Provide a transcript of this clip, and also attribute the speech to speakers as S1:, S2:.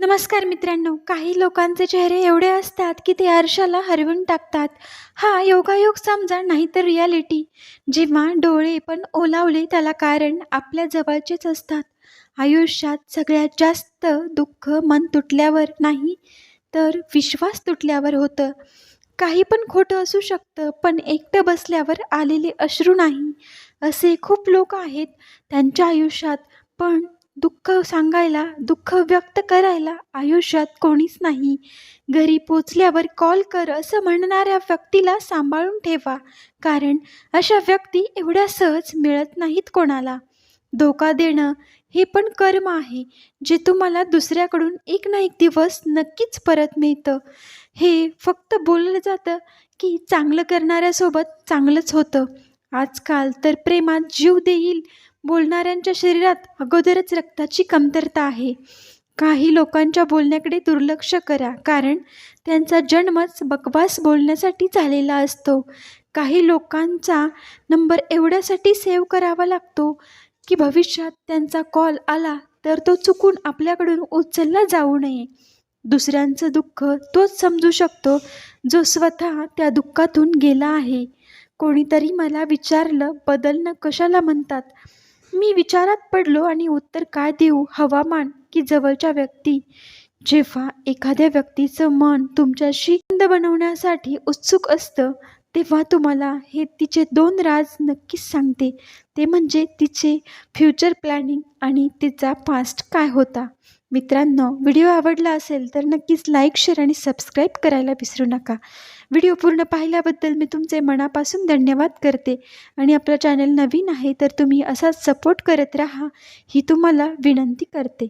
S1: नमस्कार मित्रांनो काही लोकांचे चेहरे एवढे असतात की ते आरशाला हरवून टाकतात. हा योगायोग समजा नाही तर रियालिटी जेव्हा डोळे पण ओलावले त्याला कारण आपल्या जवळचेच असतात. आयुष्यात सगळ्यात जास्त दुःख मन तुटल्यावर नाही तर विश्वास तुटल्यावर होतं. काही पण खोटं असू शकतं पण एकटं बसल्यावर आलेले अश्रू नाही. असे खूप लोक आहेत त्यांच्या आयुष्यात पण दुःख सांगायला दुःख व्यक्त करायला आयुष्यात कोणीच नाही. घरी पोचल्यावर कॉल कर असं म्हणणाऱ्या व्यक्तीला सांभाळून ठेवा. कारण अशा व्यक्ती एवढ्या सहज मिळत नाहीत कोणाला. धोका देणं हे पण कर्म आहे जे तुम्हाला दुसऱ्याकडून एक ना एक दिवस नक्कीच परत मिळतं. हे फक्त बोललं जातं की चांगलं करणाऱ्यासोबत चांगलंच होतं. आजकाल तर प्रेमात जीव देईल बोलणाऱ्यांच्या शरीरात अगोदरच रक्ताची कमतरता आहे. काही लोकांच्या बोलण्याकडे दुर्लक्ष करा कारण त्यांचा जन्मच बकवास बोलण्यासाठी झालेला असतो. काही लोकांचा नंबर एवढ्यासाठी सेव्ह करावा लागतो की भविष्यात त्यांचा कॉल आला तर तो चुकून आपल्याकडून उचलला जाऊ नये. दुसऱ्यांचं दुःख तोच समजू शकतो जो स्वतः त्या दुःखातून गेला आहे. कोणीतरी मला विचारलं बदलणं कशाला म्हणतात? मी विचारात पडलो आणि उत्तर काय देऊ? हवामान की जवळच्या व्यक्ती? जेव्हा एखाद्या व्यक्तीचं मन तुमच्याशी बंद बनवण्यासाठी उत्सुक असतं तेव्हा तुम्हाला हे तिचे दोन राज नक्कीच सांगते. ते म्हणजे तिचे फ्युचर प्लॅनिंग आणि तिचा पास्ट काय होता? मित्रांनो व्हिडिओ आवडला असेल तर नक्कीच लाईक शेअर आणि सबस्क्राईब करायला विसरू नका. व्हिडिओ पूर्ण पाहिल्याबद्दल मी तुमचे मनापासून धन्यवाद करते. आणि आपलं चॅनल नवीन आहे तर तुम्ही असाच सपोर्ट करत राहा ही तुम्हाला विनंती करते.